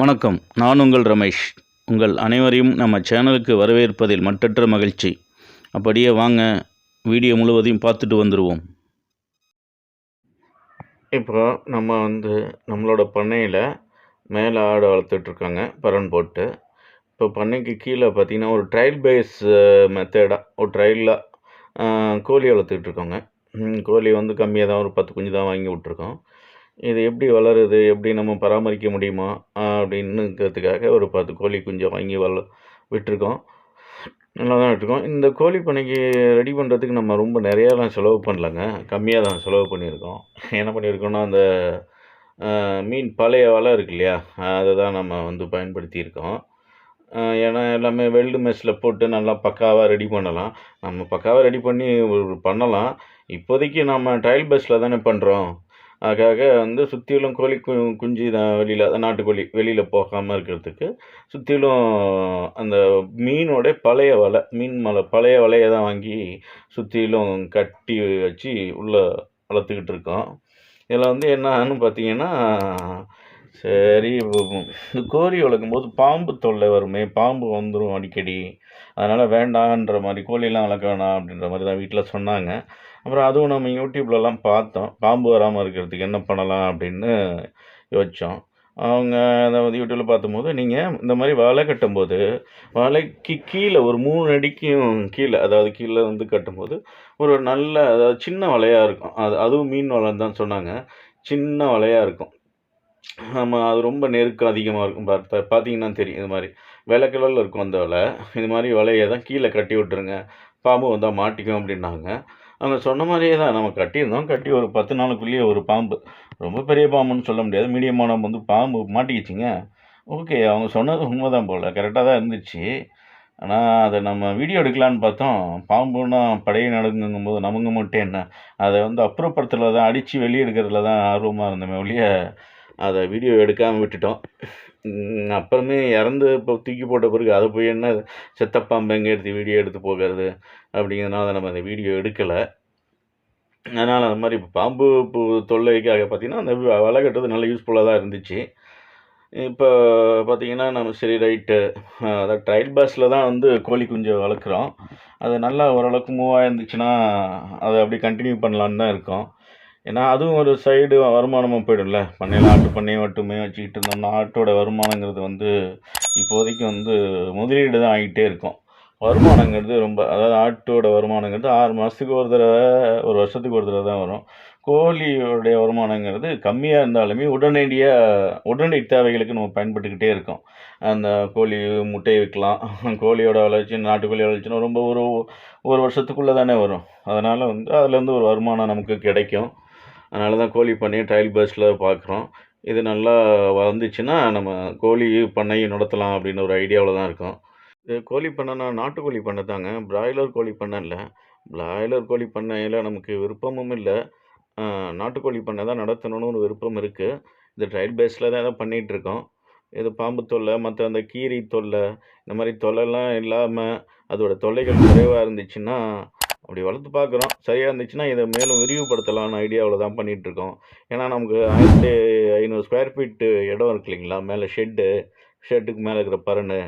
வணக்கம். நான் உங்கள் ரமேஷ். உங்கள் அனைவரையும் நம்ம சேனலுக்கு வரவேற்பதில் மட்டற்ற மகிழ்ச்சி. அப்படியே வாங்க வீடியோ முழுவதையும் பார்த்துட்டு வந்துடுவோம் இப்போ நம்ம வந்து நம்மளோட பண்ணையில் மேலே ஆடு வளர்த்துட்ருக்காங்க பரன் போட்டு. இப்போ பண்ணைக்கு கீழே பார்த்தீங்கன்னா ஒரு ட்ரையல் பேஸ் மெத்தடாக ஒரு ட்ரையலாக கோழி வளர்த்துக்கிட்டு இருக்கோங்க கோழி வந்து கம்மியாக தான் ஒரு பத்து குஞ்சு தான் வாங்கி விட்ருக்கோம். இது எப்படி வளருது எப்படி நம்ம பராமரிக்க முடியுமா அப்படின்னுங்கிறதுக்காக ஒரு பத்து கோழி குஞ்சை வாங்கி வள விட்டுருக்கோம். நல்லா தான் விட்டுருக்கோம். இந்த கோழி பண்ணைக்கு ரெடி பண்ணுறதுக்கு நம்ம ரொம்ப நிறையாலாம் செலவு பண்ணலங்க. கம்மியாக தான் செலவு பண்ணியிருக்கோம். என்ன பண்ணியிருக்கோன்னா அந்த மீன் பழைய வலை இருக்கு இல்லையா அதை தான் நம்ம வந்து பயன்படுத்தியிருக்கோம். ஏன்னா எல்லாமே வெல்டு மெஸ்ஸில் போட்டு நல்லா பக்காவாக ரெடி பண்ணலாம். நம்ம பக்காவாக ரெடி பண்ணி பண்ணலாம். இப்போதைக்கு நம்ம ட்ரையல் பஸ்ஸில் தானே பண்ணுறோம் அதுக்காக வந்து சுற்றிலும் கோழி கு குஞ்சு தான் வெளியில் நாட்டுக்கோழி வெளியில் போகாமல் இருக்கிறதுக்கு சுற்றிலும் அந்த மீனோட பழைய வலை மீன் மலை பழைய வலையை தான் வாங்கி சுற்றிலும் கட்டி வச்சு உள்ளே வளர்த்துக்கிட்டு இருக்கோம். இதில் வந்து என்னன்னு பார்த்தீங்கன்னா சரி இந்த கோழி வளர்க்கும்போது பாம்பு தொல்லை வருமே பாம்பு வந்துடும் அடிக்கடி. அதனால் வேண்டான்ற மாதிரி கோழிலாம் வளர்க்க வேணாம் அப்படின்ற மாதிரி தான் வீட்டில் சொன்னாங்க. அப்புறம் அதுவும் நம்ம யூடியூப்லலாம் பார்த்தோம். பாம்பு வராமல் இருக்கிறதுக்கு என்ன பண்ணலாம் அப்படின்னு யோசித்தோம் அவங்க அதாவது யூடியூப்பில் பார்த்தும்போது நீங்கள் இந்த மாதிரி வலை கட்டும்போது வலைக்கு கீழே ஒரு மூணு அடிக்கும் கீழே அதாவது கீழே வந்து கட்டும்போது ஒரு நல்ல அதாவது சின்ன வலையாக இருக்கும். அது அதுவும் மீன் வலைன்னு தான் சொன்னாங்க. சின்ன வலையாக இருக்கும். நம்ம அது ரொம்ப நெருக்கம் அதிகமாக இருக்கும். பார்த்தா பார்த்தீங்கன்னா தெரியும் இது மாதிரி. வெள்ளை கிழல இருக்கும் அந்த வலை. இது மாதிரி வலையை தான் கீழே கட்டி விட்டுருங்க. பாம்பு வந்தால் மாட்டிக்கும் அப்படின்னாங்க. அவங்க சொன்ன மாதிரியே தான். நம்ம கட்டியிருந்தோம். கட்டி ஒரு பத்து நாளுக்குள்ளேயே ஒரு பாம்பு. ரொம்ப பெரிய பாம்புன்னு சொல்ல முடியாது. மீடியமான வந்து பாம்பு மாட்டிக்கிச்சிங்க. ஓகே அவங்க சொன்னது உண்மைதான் போல். கரெக்டாக தான் இருந்துச்சு. ஆனால் அதை நம்ம வீடியோ எடுக்கலான்னு பார்த்தோம். பாம்புன்னா படையை நடுங்குங்கும் போது நமங்க மட்டும் என்ன? அதை வந்து அப்புறப்படுத்துறதுல தான் அடித்து வெளியே எடுக்கிறதுல தான் ஆர்வமாக இருந்தோமே ஒழிய அதை வீடியோ எடுக்காமல் விட்டுட்டோம். அப்புறமே இறந்து இப்போ தூக்கி போட்ட பிறகு அதை போய் என்ன செத்த பாம்பு எங்கே எடுத்து வீடியோ எடுத்து போகிறது அப்படிங்கிறதுனால நம்ம அந்த வீடியோ எடுக்கலை. அதனால் அந்த மாதிரி இப்போ பாம்பு பூ தொல்லைக்காக பார்த்தீங்கன்னா அந்த வலை கட்டுறது நல்ல யூஸ்ஃபுல்லாக தான் இருந்துச்சு. இப்போ பார்த்திங்கன்னா நம்ம சரி ரைட்டு. அதாவது ட்ரையல் பேஸில் தான் வந்து கோழி குஞ்சை வளர்க்குறோம். அது நல்லா ஓரளவுக்கு மூவாக இருந்துச்சுன்னா அதை அப்படி கண்டினியூ பண்ணலான்னு தான் இருக்கோம். ஏன்னா அதுவும் ஒரு சைடு வருமானமாக போயிடும்ல. பண்ணையில் ஆட்டு பண்ணையை மட்டுமே வச்சுக்கிட்டு இருந்தோம்னா ஆட்டோட வருமானங்கிறது வந்து இப்போதைக்கு வந்து முதலீடு தான் ஆகிட்டே இருக்கும். வருமானங்கிறது ரொம்ப அதாவது ஆட்டோட வருமானங்கிறது ஆறு மாதத்துக்கு ஒரு தடவை ஒரு வருஷத்துக்கு ஒரு தடவை தான் வரும். கோழியோடைய வருமானங்கிறது கம்மியாக இருந்தாலுமே உடனடியாக உடனடி தேவைகளுக்கு நம்ம பயன்பட்டுக்கிட்டே இருக்கோம். அந்த கோழி முட்டையை விற்கலாம். கோழியோட வளர்ச்சி நாட்டுக்கோழி வளர்ச்சின்னு ரொம்ப ஒரு ஒரு வருஷத்துக்குள்ளே தானே வரும். அதனால் வந்து அதுலேருந்து ஒரு வருமானம் நமக்கு கிடைக்கும். அதனால தான் கோழி பண்ணையை ட்ரையல் பேஸில் பார்க்குறோம் இது நல்லா வளர்ந்துச்சுன்னா நம்ம கோழி பண்ணையை நடத்தலாம் அப்படின்னு ஒரு ஐடியாவில் தான் இருக்கோம். இது கோழி பண்ணைனா நாட்டுக்கோழி பண்ணை தாங்க. பிராய்லர் கோழி பண்ணை இல்லை. பிராய்லர் கோழி பண்ணையில் நமக்கு விருப்பமும் இல்லை. நாட்டுக்கோழி பண்ணை தான் நடத்தணும்னு ஒரு விருப்பம் இருக்குது இது ட்ரையல் பேஸில் தான் பண்ணிகிட்டு இருக்கோம். இது பாம்பு தொல்லை மற்ற அந்த கீரி தொல்லை இந்த மாதிரி தொல்லைலாம் இல்லாமல் அதோட தொல்லைகள் குறைவாக இருந்துச்சுன்னா அப்படி வளர்த்து பார்க்குறோம். சரியாக இருந்துச்சுன்னா இதை மேலும் விரிவுபடுத்தலாம்னு ஐடியாவில் தான் பண்ணிகிட்ருக்கோம் ஏன்னா நமக்கு ஆயிரத்தி ஐநூறு ஸ்கொயர் ஃபீட்டு இடம் இருக்கு இல்லைங்களா? மேலே ஷெட்டு ஷெட்டுக்கு மேலே இருக்கிற பரனு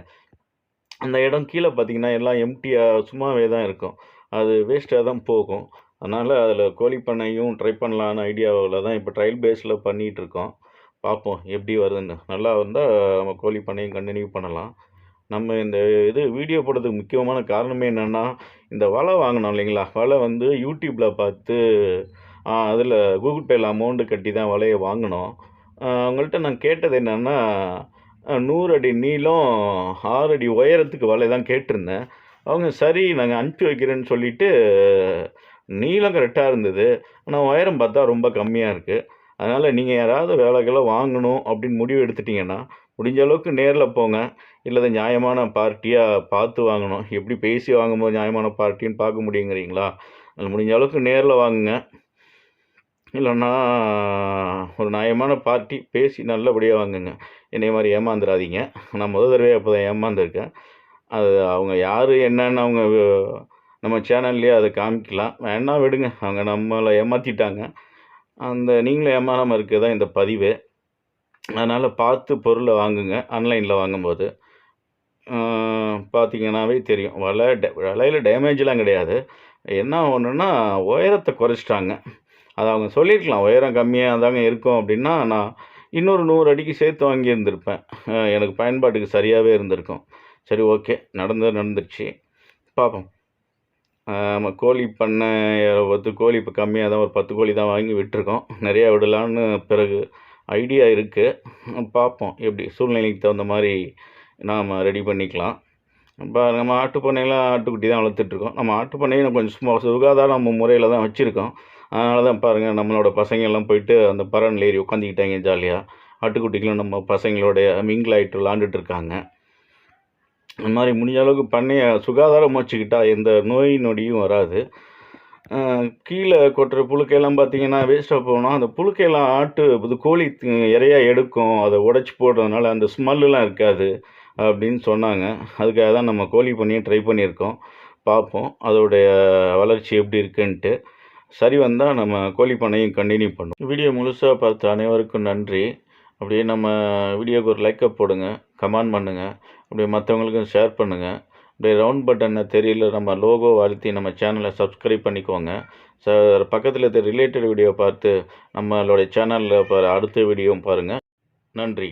அந்த இடம் கீழே பார்த்தீங்கன்னா எல்லாம் எம்டியாக சும்மாவே தான் இருக்கும். அது வேஸ்ட்டாக தான் போகும். அதனால் அதில் கோழி பண்ணையும் ட்ரை பண்ணலான்னு ஐடியாவில் தான் இப்போ ட்ரையல் பேஸில் பண்ணிகிட்டு இருக்கோம் பார்ப்போம் எப்படி வருதுன்னு. நல்லா வந்தால் நம்ம கோழி பண்ணையும் கண்டினியூ பண்ணலாம். நம்ம இந்த இது வீடியோ போடுறதுக்கு முக்கியமான காரணமே என்னென்னா இந்த வலை வாங்கினோம் இல்லைங்களா? வலை வந்து யூடியூப்பில் பார்த்து அதில் கூகுள் பேயில் அமௌண்ட்டு கட்டி தான் வலையை வாங்கினோம். அவங்கள்ட்ட நான் கேட்டது என்னென்னா நூறு அடி நீளம் ஆறு அடி உயரத்துக்கு வலை தான் கேட்டிருந்தேன். அவங்க சரி நாங்கள் அனுப்பி வைக்கிறேன்னு சொல்லிட்டு நீளம் கரெக்டாக இருந்தது. ஆனால் உயரம் பார்த்தா ரொம்ப கம்மியாக இருக்குது அதனால் நீங்கள் யாராவது வேலைகளை வாங்கணும் அப்படின்னு முடிவு எடுத்துட்டிங்கன்னா முடிஞ்ச அளவுக்கு நேரில் போங்க. இல்லை நியாயமான பார்ட்டியாக பார்த்து வாங்கணும். எப்படி பேசி வாங்கும்போது நியாயமான பார்ட்டின்னு பார்க்க முடியுங்கிறீங்களா? அது முடிஞ்ச அளவுக்கு நேரில் வாங்குங்க. இல்லைன்னா ஒரு நியாயமான பார்ட்டி பேசி நல்லபடியாக வாங்குங்க. என்னை மாதிரி ஏமாந்துடாதீங்க நான் முதல் தடவையாக அப்போ தான் ஏமாந்துருக்கேன். அது அவங்க யார் என்னன்னு அவங்க நம்ம சேனல்லையே அதை காமிக்கலாம். வேணா விடுங்க. அவங்க நம்மளை ஏமாற்றிட்டாங்க அந்த நீங்களும் ஏமாறாமல் இருக்க தான் இந்த பதிவு. அதனால் பார்த்து பொருளை வாங்குங்க ஆன்லைனில் வாங்கும்போது. பார்த்தீங்கன்னாவே தெரியும். வலை டே வலையில் டேமேஜ்லாம் கிடையாது. என்ன ஒன்றுன்னா உயரத்தை குறைச்சிட்டாங்க. அது அவங்க சொல்லியிருக்கலாம். உயரம் கம்மியாக தாங்க இருக்கும் அப்படின்னா நான் இன்னொரு நூறு அடிக்கு சேர்த்து வாங்கியிருந்திருப்பேன். எனக்கு பயன்பாட்டுக்கு சரியாகவே இருந்திருக்கும். சரி ஓகே நடந்து நடந்துருச்சு. பார்ப்போம். நம்ம கோழி பண்ணை பத்து கோழி இப்போ கம்மியாக தான் ஒரு பத்து கோழி தான் வாங்கி விட்டுருக்கோம். நிறையா விடலான்னு பிறகு ஐடியா இருக்குது பார்ப்போம் எப்படி சூழ்நிலைக்கு தகுந்த மாதிரி நாம் ரெடி பண்ணிக்கலாம். இப்போ நம்ம ஆட்டுப்பண்ணையெல்லாம் ஆட்டுக்குட்டி தான் வளர்த்துட்ருக்கோம். நம்ம ஆட்டுப்பண்ணையை நம்ம கொஞ்சம் சும்மா சுகாதார முறையில் தான் வச்சுருக்கோம். அதனால தான் பாருங்கள் நம்மளோட பசங்கள்லாம் போயிட்டு அந்த பரனில் ஏறி உட்காந்துக்கிட்டாங்க ஜாலியாக ஆட்டுக்குட்டிகளும் நம்ம பசங்களோடைய மிங்கிள் ஆகிட்டு விளாண்டுட்டு இருக்காங்க இந்த மாதிரி முடிஞ்ச அளவுக்கு பண்ணையை சுகாதாரம் வச்சுக்கிட்டால் எந்த நோய் நொடியும் வராது. கீழே கொட்டுற புழுக்கையெல்லாம் பார்த்தீங்கன்னா வேஸ்ட்டாக போகணும். அந்த புழுக்கையெல்லாம் ஆட்டு இது கோழி இறையா எடுக்கும். அதை உடச்சி போடுறதுனால அந்த ஸ்மெல்லாம் இருக்காது அப்படின்னு சொன்னாங்க. அதுக்காக தான் நம்ம கோழி பண்ணையை ட்ரை பண்ணியிருக்கோம். பார்ப்போம். அதோடைய வளர்ச்சி எப்படி இருக்குன்ட்டு. சரி வந்தால் நம்ம கோழி பண்ணையும் கண்டினியூ பண்ணுவோம். வீடியோ முழுசாக பார்த்த அனைவருக்கும் நன்றி. அப்படியே நம்ம வீடியோக்கு ஒரு லைக்கப் போடுங்க. கமெண்ட் பண்ணுங்கள் அப்படியே மற்றவங்களுக்கும் ஷேர் பண்ணுங்கள் அப்படியே ரவுண்ட் பட்டனை தெரியல நம்ம லோகோ அழுத்தி நம்ம சேனலை சப்ஸ்கிரைப் பண்ணிக்கோங்க. ச பக்கத்தில் இருக்க ரிலேட்டட் வீடியோ பார்த்து நம்மளுடைய சேனலில் பாரு அடுத்த வீடியோவும் பாருங்கள் நன்றி.